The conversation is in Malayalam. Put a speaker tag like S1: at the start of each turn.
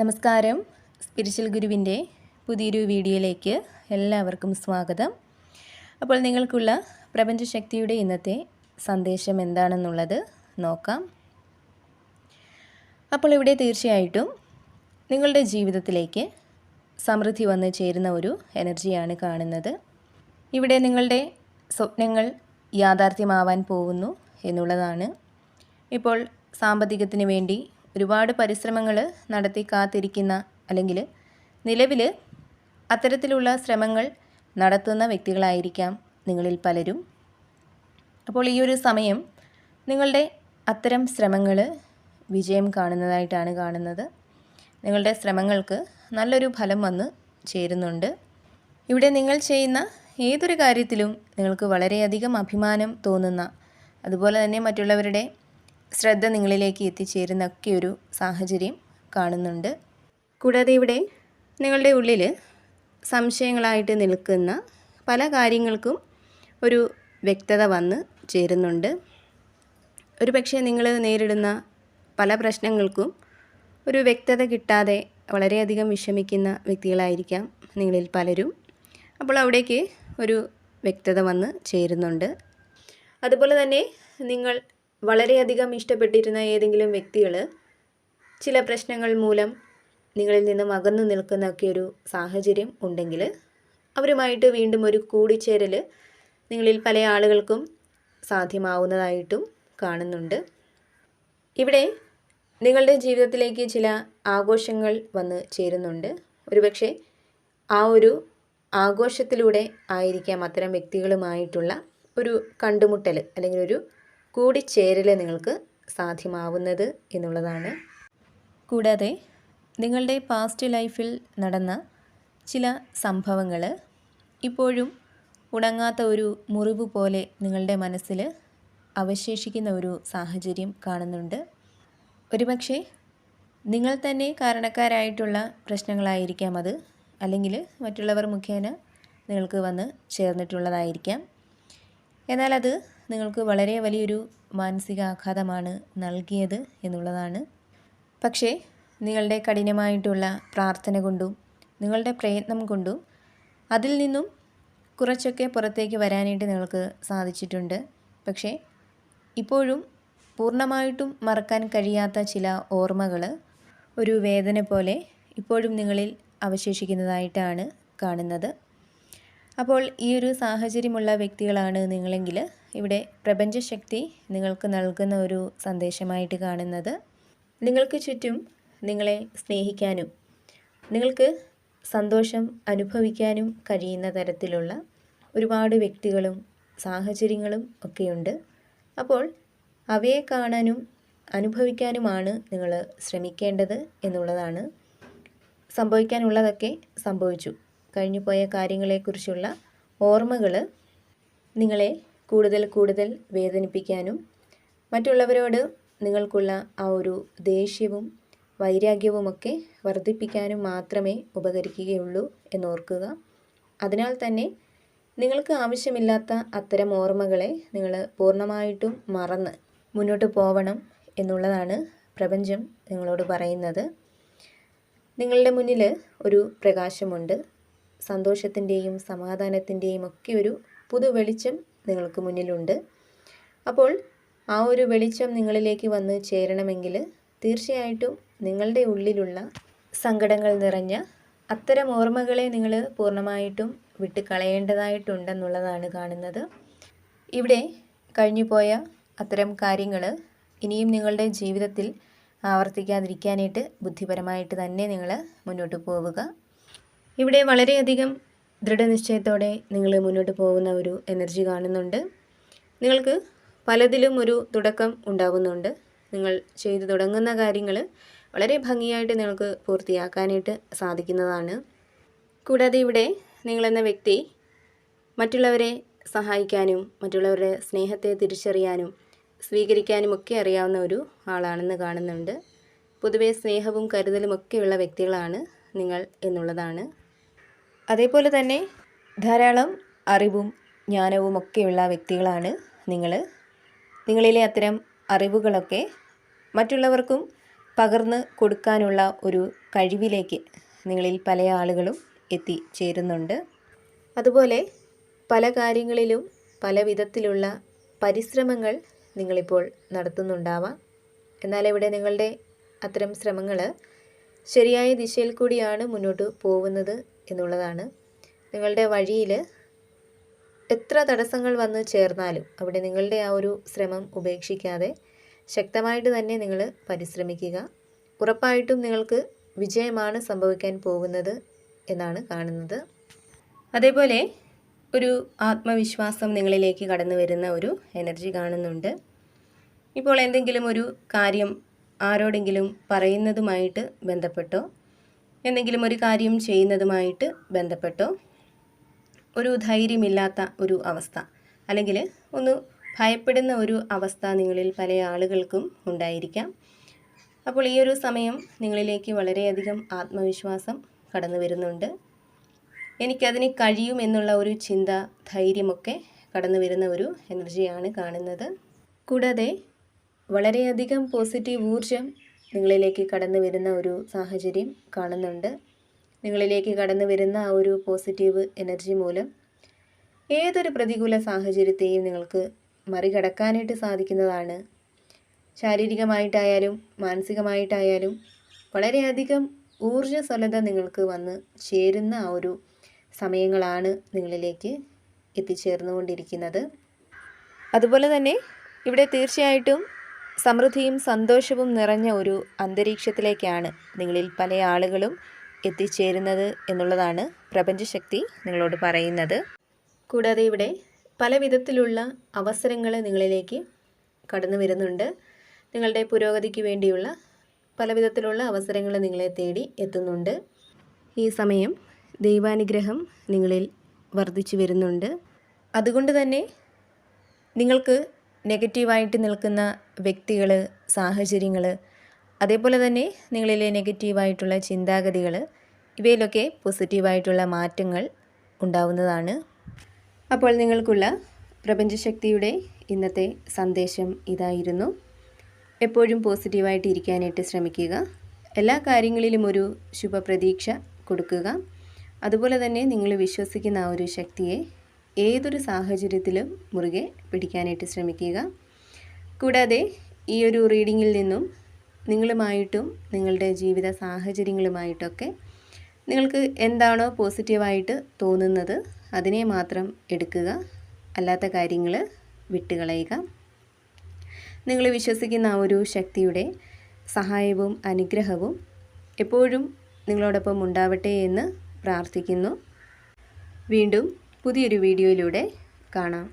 S1: നമസ്കാരം. സ്പിരിച്വൽ ഗുരുവിന്റെ പുതിയൊരു വീഡിയോയിലേക്ക് എല്ലാവർക്കും സ്വാഗതം. അപ്പോൾ നിങ്ങൾക്കുള്ള പ്രപഞ്ചശക്തിയുടെ ഇന്നത്തെ സന്ദേശം എന്താണെന്നുള്ളത് നോക്കാം. അപ്പോൾ ഇവിടെ തീർച്ചയായിട്ടും നിങ്ങളുടെ ജീവിതത്തിലേക്ക് സമൃദ്ധി വന്ന് ചേരുന്ന ഒരു എനർജിയാണ് കാണുന്നത്. ഇവിടെ നിങ്ങളുടെ സ്വപ്നങ്ങൾ യാഥാർത്ഥ്യമാവാൻ പോകുന്നു എന്നുള്ളതാണ്. ഇപ്പോൾ സാമ്പത്തികത്തിന് വേണ്ടി ഒരുപാട് പരിശ്രമങ്ങൾ നടത്തി കാത്തിരിക്കുന്ന അല്ലെങ്കിൽ നിലവിൽ അത്തരത്തിലുള്ള ശ്രമങ്ങൾ നടത്തുന്ന വ്യക്തികളായിരിക്കാം നിങ്ങളിൽ പലരും. അപ്പോൾ ഈ ഒരു സമയം നിങ്ങളുടെ അത്തരം ശ്രമങ്ങൾ വിജയം കാണുന്നതായിട്ടാണ് കാണുന്നത്. നിങ്ങളുടെ ശ്രമങ്ങൾക്ക് നല്ലൊരു ഫലം വന്ന് ചേരുന്നുണ്ട്. ഇവിടെ നിങ്ങൾ ചെയ്യുന്ന ഏതൊരു കാര്യത്തിലും നിങ്ങൾക്ക് വളരെയധികം അഭിമാനം തോന്നുന്ന അതുപോലെ തന്നെ മറ്റുള്ളവരുടെ ശ്രദ്ധ നിങ്ങളിലേക്ക് എത്തിച്ചേരുന്ന ഒക്കെ ഒരു സാഹചര്യം കാണുന്നുണ്ട്. കൂടാതെ ഇവിടെ നിങ്ങളുടെ ഉള്ളിൽ സംശയങ്ങളായിട്ട് നിൽക്കുന്ന പല കാര്യങ്ങൾക്കും ഒരു വ്യക്തത വന്ന് ചേരുന്നുണ്ട്. ഒരു പക്ഷേ നിങ്ങൾ നേരിടുന്ന പല പ്രശ്നങ്ങൾക്കും ഒരു വ്യക്തത കിട്ടാതെ വളരെയധികം വിഷമിക്കുന്ന വ്യക്തികളായിരിക്കാം നിങ്ങളിൽ പലരും. അപ്പോൾ അവിടേക്ക് ഒരു വ്യക്തത വന്ന് ചേരുന്നുണ്ട്. അതുപോലെ തന്നെ നിങ്ങൾ വളരെയധികം ഇഷ്ടപ്പെട്ടിരുന്ന ഏതെങ്കിലും വ്യക്തികൾ ചില പ്രശ്നങ്ങൾ മൂലം നിങ്ങളിൽ നിന്നും അകന്നു നിൽക്കുന്നൊക്കെ ഒരു സാഹചര്യം ഉണ്ടെങ്കിൽ അവരുമായിട്ട് വീണ്ടും ഒരു കൂടിച്ചേരൽ നിങ്ങളിൽ പല ആളുകൾക്കും സാധ്യമാവുന്നതായിട്ടും കാണുന്നുണ്ട്. ഇവിടെ നിങ്ങളുടെ ജീവിതത്തിലേക്ക് ചില ആഘോഷങ്ങൾ വന്ന് ചേരുന്നുണ്ട്. ഒരുപക്ഷെ ആ ഒരു ആഘോഷത്തിലൂടെ ആയിരിക്കാം അത്തരം വ്യക്തികളുമായിട്ടുള്ള ഒരു കണ്ടുമുട്ടൽ അല്ലെങ്കിൽ ഒരു കൂടിച്ചേരൽ നിങ്ങൾക്ക് സാധ്യമാവുന്നത് എന്നുള്ളതാണ്. കൂടാതെ നിങ്ങളുടെ പാസ്റ്റ് ലൈഫിൽ നടന്ന ചില സംഭവങ്ങൾ ഇപ്പോഴും ഉണങ്ങാത്ത ഒരു മുറിവ് പോലെ നിങ്ങളുടെ മനസ്സിൽ അവശേഷിക്കുന്ന ഒരു സാഹചര്യം കാണുന്നുണ്ട്. ഒരുപക്ഷെ നിങ്ങൾ തന്നെ കാരണക്കാരായിട്ടുള്ള പ്രശ്നങ്ങളായിരിക്കാം അത് അല്ലെങ്കിൽ മറ്റുള്ളവർ മുഖേന നിങ്ങൾക്ക് വന്ന് ചേർന്നിട്ടുള്ളതായിരിക്കാം. എന്നാൽ അത് നിങ്ങൾക്ക് വളരെ വലിയൊരു മാനസികാഘാതമാണ് നൽകിയത് എന്നുള്ളതാണ്. പക്ഷേ നിങ്ങളുടെ കഠിനമായിട്ടുള്ള പ്രാർത്ഥന കൊണ്ടും നിങ്ങളുടെ പ്രയത്നം കൊണ്ടും അതിൽ നിന്നും കുറച്ചൊക്കെ പുറത്തേക്ക് വരാനായിട്ട് നിങ്ങൾക്ക് സാധിച്ചിട്ടുണ്ട്. പക്ഷേ ഇപ്പോഴും പൂർണമായിട്ടും മറക്കാൻ കഴിയാത്ത ചില ഓർമ്മകൾ ഒരു വേദന പോലെ ഇപ്പോഴും നിങ്ങളിൽ അവശേഷിക്കുന്നതായിട്ടാണ് കാണുന്നത്. അപ്പോൾ ഈ ഒരു സാഹചര്യമുള്ള വ്യക്തികളാണ് നിങ്ങളെങ്കിൽ ഇവിടെ പ്രപഞ്ചശക്തി നിങ്ങൾക്ക് നൽകുന്ന ഒരു സന്ദേശമായിട്ട് കാണുന്നത്. നിങ്ങൾക്ക് ചുറ്റും നിങ്ങളെ സ്നേഹിക്കാനും നിങ്ങൾക്ക് സന്തോഷം അനുഭവിക്കാനും കഴിയുന്ന തരത്തിലുള്ള ഒരുപാട് വ്യക്തികളും സാഹചര്യങ്ങളും ഒക്കെയുണ്ട്. അപ്പോൾ അവയെ കാണാനും അനുഭവിക്കാനുമാണ് നിങ്ങൾ ശ്രമിക്കേണ്ടത് എന്നുള്ളതാണ്. സംഭവിക്കാനുള്ളതൊക്കെ സംഭവിച്ചു. കഴിഞ്ഞുപോയ കാര്യങ്ങളെക്കുറിച്ചുള്ള ഓർമ്മകൾ നിങ്ങളെ കൂടുതൽ കൂടുതൽ വേദനിപ്പിക്കാനും മറ്റുള്ളവരോട് നിങ്ങൾക്കുള്ള ആ ഒരു ദേഷ്യവും വൈരാഗ്യവുമൊക്കെ വർദ്ധിപ്പിക്കാനും മാത്രമേ ഉപകരിക്കുകയുള്ളൂ എന്നോർക്കുക. അതിനാൽ തന്നെ നിങ്ങൾക്ക് ആവശ്യമില്ലാത്ത അത്തരം ഓർമ്മകളെ നിങ്ങൾ പൂർണമായിട്ടും മറന്ന് മുന്നോട്ട് പോവണം എന്നുള്ളതാണ് പ്രപഞ്ചം നിങ്ങളോട് പറയുന്നത്. നിങ്ങളുടെ മുന്നിൽ ഒരു പ്രകാശമുണ്ട്. സന്തോഷത്തിന്റെയും സമാധാനത്തിന്റെയും ഒക്കെ ഒരു പുതു വെളിച്ചം നിങ്ങൾക്ക് മുന്നിലുണ്ട്. അപ്പോൾ ആ ഒരു വെളിച്ചം നിങ്ങളിലേക്ക് വന്ന് ചേരണമെങ്കിൽ തീർച്ചയായിട്ടും നിങ്ങളുടെ ഉള്ളിലുള്ള സങ്കടങ്ങൾ നിറഞ്ഞ അത്തരം ഓർമ്മകളെ നിങ്ങൾ പൂർണമായിട്ടും വിട്ട് കളയേണ്ടതായിട്ടുണ്ടെന്നുള്ളതാണ് കാണുന്നത്. ഇവിടെ കഴിഞ്ഞുപോയ അത്തരം കാര്യങ്ങൾ ഇനിയും നിങ്ങളുടെ ജീവിതത്തിൽ ആവർത്തിക്കാതിരിക്കാനായിട്ട് ബുദ്ധിപരമായിട്ട് തന്നെ നിങ്ങൾ മുന്നോട്ട് പോവുക. ഇവിടെ വളരെയധികം ദൃഢനിശ്ചയത്തോടെ നിങ്ങൾ മുന്നോട്ട് പോകുന്ന ഒരു എനർജി കാണുന്നുണ്ട്. നിങ്ങൾക്ക് പലതിലും ഒരു തുടക്കം ഉണ്ടാകുന്നുണ്ട്. നിങ്ങൾ ചെയ്തു തുടങ്ങുന്ന കാര്യങ്ങൾ വളരെ ഭംഗിയായിട്ട് നിങ്ങൾക്ക് പൂർത്തിയാക്കാനായിട്ട് സാധിക്കുന്നതാണ്. കൂടാതെ ഇവിടെ നിങ്ങളെന്ന വ്യക്തി മറ്റുള്ളവരെ സഹായിക്കാനും മറ്റുള്ളവരുടെ സ്നേഹത്തെ തിരിച്ചറിയാനും സ്വീകരിക്കാനും ഒക്കെ അറിയാവുന്ന ഒരു ആളാണെന്ന് കാണുന്നുണ്ട്. പൊതുവേ സ്നേഹവും കരുതലും ഒക്കെയുള്ള വ്യക്തികളാണ് നിങ്ങൾ എന്നുള്ളതാണ്. അതേപോലെ തന്നെ ധാരാളം അറിവും ജ്ഞാനവും ഒക്കെയുള്ള വ്യക്തികളാണ് നിങ്ങൾ നിങ്ങളിലെ അത്തരം അറിവുകളൊക്കെ മറ്റുള്ളവർക്കും പകർന്ന് കൊടുക്കാനുള്ള ഒരു കഴിവിലേക്ക് നിങ്ങളിൽ പല ആളുകളും എത്തിച്ചേരുന്നുണ്ട് അതുപോലെ പല കാര്യങ്ങളിലും പല വിധത്തിലുള്ള പരിശ്രമങ്ങൾ നിങ്ങളിപ്പോൾ നടത്തുന്നുണ്ടാവാം. എന്നാൽ ഇവിടെ നിങ്ങളുടെ അത്തരം ശ്രമങ്ങൾ ശരിയായ ദിശയിൽ കൂടിയാണ് മുന്നോട്ട് പോകുന്നത് എന്നുള്ളതാണ്. നിങ്ങളുടെ വഴിയിൽ എത്ര തടസ്സങ്ങൾ വന്ന് ചേർന്നാലും അവിടെ നിങ്ങളുടെ ആ ഒരു ശ്രമം ഉപേക്ഷിക്കാതെ ശക്തമായിട്ട് തന്നെ നിങ്ങൾ പരിശ്രമിക്കുക. ഉറപ്പായിട്ടും നിങ്ങൾക്ക് വിജയമാണ് സംഭവിക്കാൻ പോകുന്നത് എന്നാണ് കാണുന്നത്. അതേപോലെ ഒരു ആത്മവിശ്വാസം നിങ്ങളിലേക്ക് കടന്നു വരുന്ന ഒരു എനർജി കാണുന്നുണ്ട്. ഇപ്പോൾ എന്തെങ്കിലും ഒരു കാര്യം ആരോടെങ്കിലും പറയുന്നതുമായിട്ട് ബന്ധപ്പെട്ടോ എന്തെങ്കിലും ഒരു കാര്യം ചെയ്യുന്നതുമായിട്ട് ബന്ധപ്പെട്ടോ? ഒരു ധൈര്യമില്ലാത്ത ഒരു അവസ്ഥ. അല്ലെങ്കിൽ ഒന്ന് ഭയപ്പെടുന്ന ഒരു അവസ്ഥ നിങ്ങളിൽ പല ആളുകൾക്കും ഉണ്ടായിരിക്കാം. അപ്പോൾ ഈ ഒരു സമയം നിങ്ങളിലേക്ക് വളരെയധികം ആത്മവിശ്വാസം കടന്നു വരുന്നുണ്ട്. എനിക്കതിന് കഴിയും എന്നുള്ള ഒരു ചിന്ത ധൈര്യമൊക്കെ കടന്നു വരുന്ന ഒരു എനർജിയാണ് കാണുന്നത്. കൂടാതെ വളരെയധികം പോസിറ്റീവ് ഊർജം നിങ്ങളിലേക്ക് കടന്നു വരുന്ന ഒരു സാഹചര്യം കാണുന്നുണ്ട്. നിങ്ങളിലേക്ക് കടന്നു വരുന്ന ആ ഒരു പോസിറ്റീവ് എനർജി മൂലം ഏതൊരു പ്രതികൂല സാഹചര്യത്തെയും നിങ്ങൾക്ക് മറികടക്കാനായിട്ട് സാധിക്കുന്നതാണ്. ശാരീരികമായിട്ടായാലും മാനസികമായിട്ടായാലും വളരെയധികം ഊർജസ്വലത നിങ്ങൾക്ക് വന്ന് ചേരുന്ന ആ ഒരു സമയങ്ങളാണ് നിങ്ങളിലേക്ക് എത്തിച്ചേർന്നുകൊണ്ടിരിക്കുന്നത്. അതുപോലെ തന്നെ ഇവിടെ തീർച്ചയായിട്ടും സമൃദ്ധിയും സന്തോഷവും നിറഞ്ഞ ഒരു അന്തരീക്ഷത്തിലേക്കാണ് നിങ്ങളിൽ പല ആളുകളും എത്തിച്ചേരുന്നത് എന്നുള്ളതാണ് പ്രപഞ്ചശക്തി നിങ്ങളോട് പറയുന്നത്. കൂടാതെ ഇവിടെ പല വിധത്തിലുള്ള അവസരങ്ങൾ നിങ്ങളിലേക്ക് കടന്നു വരുന്നുണ്ട്. നിങ്ങളുടെ പുരോഗതിക്ക് വേണ്ടിയുള്ള പല വിധത്തിലുള്ള അവസരങ്ങൾ നിങ്ങളെ തേടി എത്തുന്നുണ്ട്. ഈ സമയം ദൈവാനുഗ്രഹം നിങ്ങളിൽ വർദ്ധിച്ചു വരുന്നുണ്ട്. അതുകൊണ്ട് തന്നെ നിങ്ങൾക്ക് നെഗറ്റീവായിട്ട് നിൽക്കുന്ന വ്യക്തികൾ സാഹചര്യങ്ങൾ അതേപോലെ തന്നെ നിങ്ങളിലെ നെഗറ്റീവായിട്ടുള്ള ചിന്താഗതികൾ ഇവയിലൊക്കെ പോസിറ്റീവായിട്ടുള്ള മാറ്റങ്ങൾ ഉണ്ടാവുന്നതാണ്. അപ്പോൾ നിങ്ങൾക്കുള്ള പ്രപഞ്ചശക്തിയുടെ ഇന്നത്തെ സന്ദേശം ഇതായിരുന്നു. എപ്പോഴും പോസിറ്റീവായിട്ട് ഇരിക്കാനായിട്ട് ശ്രമിക്കുക. എല്ലാ കാര്യങ്ങളിലും ഒരു ശുഭപ്രതീക്ഷ കൊടുക്കുക. അതുപോലെ തന്നെ നിങ്ങൾ വിശ്വസിക്കുന്ന ആ ഒരു ശക്തിയെ ഏതൊരു സാഹചര്യത്തിലും മുറുകെ പിടിക്കാനായിട്ട് ശ്രമിക്കുക. കൂടാതെ ഈ ഒരു റീഡിങ്ങിൽ നിന്നും നിങ്ങളുമായിട്ടും നിങ്ങളുടെ ജീവിത സാഹചര്യങ്ങളുമായിട്ടൊക്കെ നിങ്ങൾക്ക് എന്താണോ പോസിറ്റീവായിട്ട് തോന്നുന്നത് അതിനെ മാത്രം എടുക്കുക. അല്ലാത്ത കാര്യങ്ങൾ വിട്ടുകളയുക. നിങ്ങൾ വിശ്വസിക്കുന്ന ആ ഒരു ശക്തിയുടെ സഹായവും അനുഗ്രഹവും എപ്പോഴും നിങ്ങളോടൊപ്പം ഉണ്ടാവട്ടെ എന്ന് പ്രാർത്ഥിക്കുന്നു. വീണ്ടും പുതിയൊരു വീഡിയോയിലൂടെ കാണാം.